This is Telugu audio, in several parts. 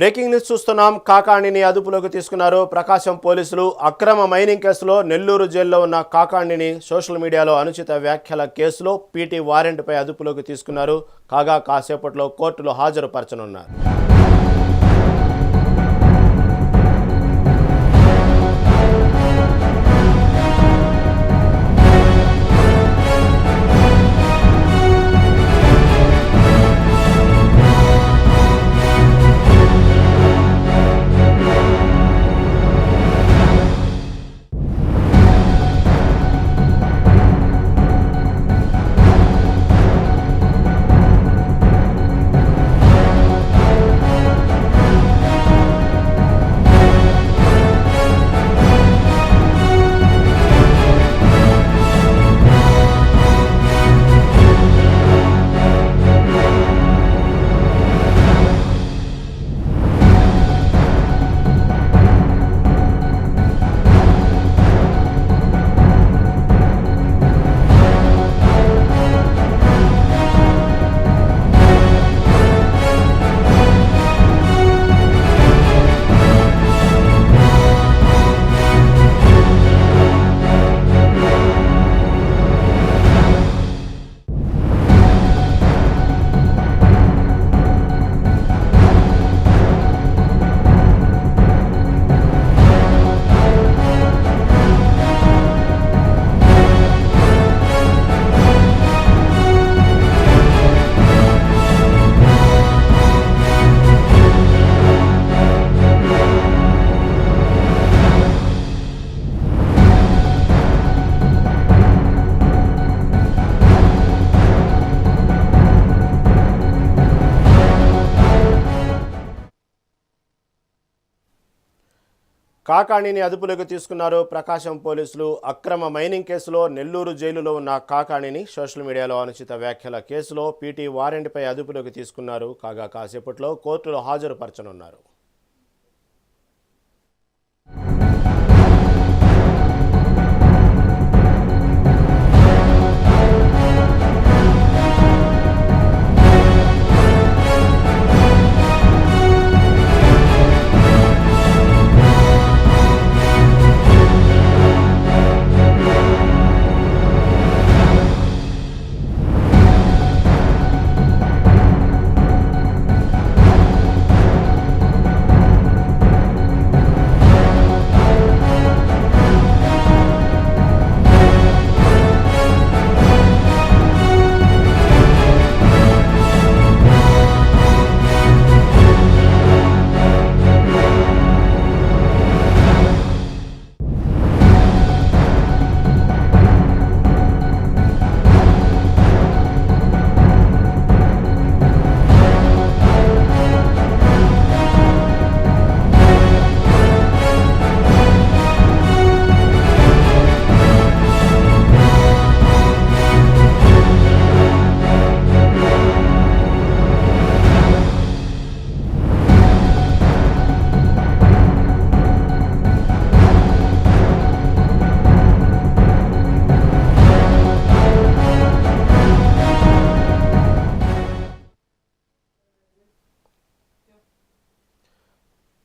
బ్రేకింగ్ న్యూస్ చూస్తున్నాం. కాకాణిని అదుపులోకి తీసుకున్నారు. ప్రకాశం పోలీసులు అక్రమ మైనింగ్ కేసులో నెల్లూరు జైల్లో ఉన్న కాకాణిని సోషల్ మీడియాలో అనుచిత వ్యాఖ్యల కేసులో పీటీ వారెంట్పై అదుపులోకి తీసుకున్నారు. కాగా కాసేపట్లో కోర్టులో హాజరుపరచనున్నారు. కాకాణిని అదుపులోకి తీసుకున్నారు ప్రకాశం పోలీసులు. అక్రమ మైనింగ్ కేసులో నెల్లూరు జైలులో ఉన్న కాకాణిని సోషల్ మీడియాలో అనుచిత వ్యాఖ్యల కేసులో పీటీ వారెంట్పై అదుపులోకి తీసుకున్నారు. కాగా కాసేపట్లో కోర్టులో హాజరుపరచనున్నారు.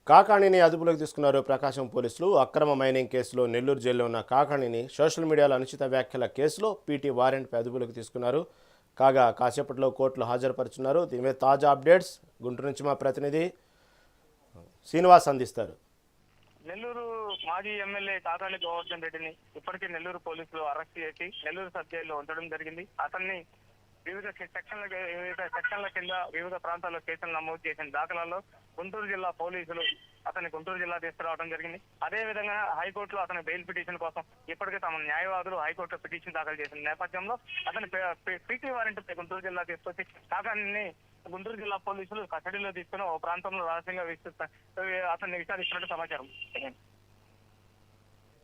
కాకాణిని అదుపులోకి తీసుకున్నారు ప్రకాశం పోలీసులు. అక్రమ మైనింగ్ కేసులో నెల్లూరు జైల్లో ఉన్న కాకాణిని సోషల్ మీడియాలో అనుచిత వ్యాఖ్యల కేసులో పీటీ వారెంట్పై అదుపులోకి తీసుకున్నారు. కాగా కాసేపట్లో కోర్టులో హాజరుపరుచున్నారు. దీని మీద తాజా అప్డేట్స్ గుంటూరు నుంచి మా ప్రతినిధి శ్రీనివాస్ అందిస్తారు. నెల్లూరు మాజీ ఎమ్మెల్యే కాకాని గోవర్ధన్ రెడ్డిని ఇప్పటికే నెల్లూరు పోలీసులు అరెస్ట్ చేసి నెల్లూరు సబ్ జైల్లో ఉంచడం జరిగింది. అతన్ని వివిధ సెక్షన్ల వివిధ సెక్షన్ల కింద వివిధ ప్రాంతాల్లో కేసులు నమోదు చేసిన దాఖలాల్లో గుంటూరు జిల్లా పోలీసులు అతన్ని గుంటూరు జిల్లా తీసుకురావడం జరిగింది. అదే విధంగా హైకోర్టులో అతని బెయిల్ పిటిషన్ కోసం ఇప్పటికే తమ న్యాయవాదులు హైకోర్టులో పిటిషన్ దాఖలు చేసిన నేపథ్యంలో అతని పీటీ వారెంట్ గుంటూరు జిల్లా తీసుకొచ్చి కాకాన్ని గుంటూరు జిల్లా పోలీసులు కస్టడీలో తీసుకుని ఓ ప్రాంతంలో రహస్యంగా విస్తృత అతన్ని విచారిస్తున్నట్టు సమాచారం.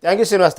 Thank you Srinivas.